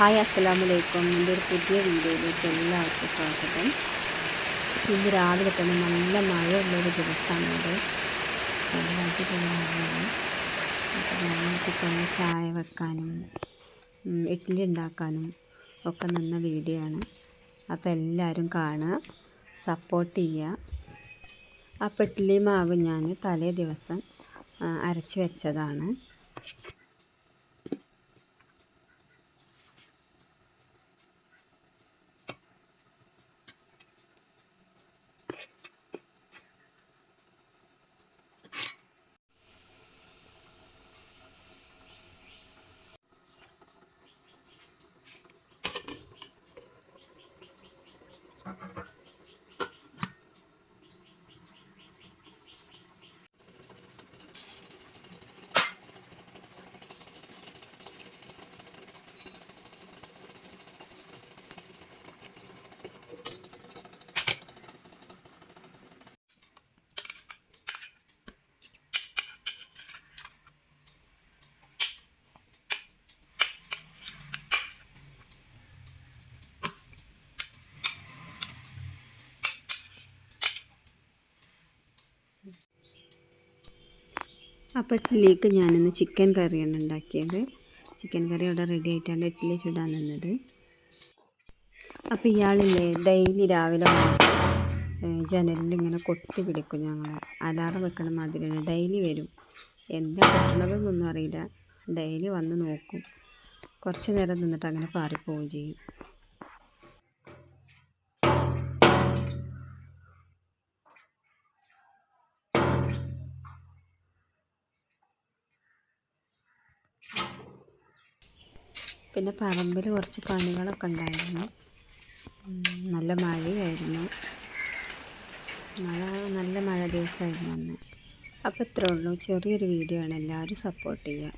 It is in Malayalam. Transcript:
ഹായ് അസ്സലാമു അലൈക്കും എന്റെ ഒരു പുതിയ വീഡിയോയിലേക്ക് എല്ലാവർക്കും സ്വാഗതം. ഇന്ന് രാവിലെ തന്നെ നല്ല മഴയുള്ളൊരു ദിവസമാണത് നല്ല അടിപൊളി മഴയാണ്. അപ്പോൾ ഞങ്ങൾക്ക് തന്നെ ചായ വെക്കാനും ഇഡ്ഡലി ഉണ്ടാക്കാനും ഒക്കെ നിന്ന വീഡിയോ ആണ് അപ്പോൾ എല്ലാവരും കാണുക സപ്പോർട്ട് ചെയ്യുക. അപ്പോൾ ഇഡ്ഡലി മാവ് ഞാൻ തലേ ദിവസം അരച്ച് വെച്ചതാണ്. അപ്പോൾ ഇഡ്ഡലിക്ക് ഞാനിന്ന് ചിക്കൻ കറിയാണ് ഉണ്ടാക്കിയത്. ചിക്കൻ കറി അവിടെ റെഡി ആയിട്ടാണ് ഇഡ്ഡലി ചുടാൻ നിന്നത്. അപ്പോൾ ഇയാളില്ലേ ഡെയിലി രാവിലെ ജനലിൽ ഇങ്ങനെ കൊട്ടി പിടിക്കും ഞങ്ങൾ അലാറം വെക്കണ മാതിരിയാണ്. ഡെയിലി വരും. എന്താ പറ്റണതെന്നൊന്നും അറിയില്ല. ഡെയിലി വന്ന് നോക്കും. കുറച്ച് നേരം നിന്നിട്ട് അങ്ങനെ പാറിപ്പോവുകയും ചെയ്യും. പിന്നെ പറമ്പിൽ കുറച്ച് പണികളൊക്കെ ഉണ്ടായിരുന്നു. നല്ല മഴയായിരുന്നു. മഴ നല്ല മഴ ദിവസമായിരുന്നു അന്ന്. അപ്പോൾ ഇത്രേ ഉള്ളൂ. ചെറിയൊരു വീഡിയോ ആണ്. എല്ലാവരും സപ്പോർട്ട് ചെയ്യുക.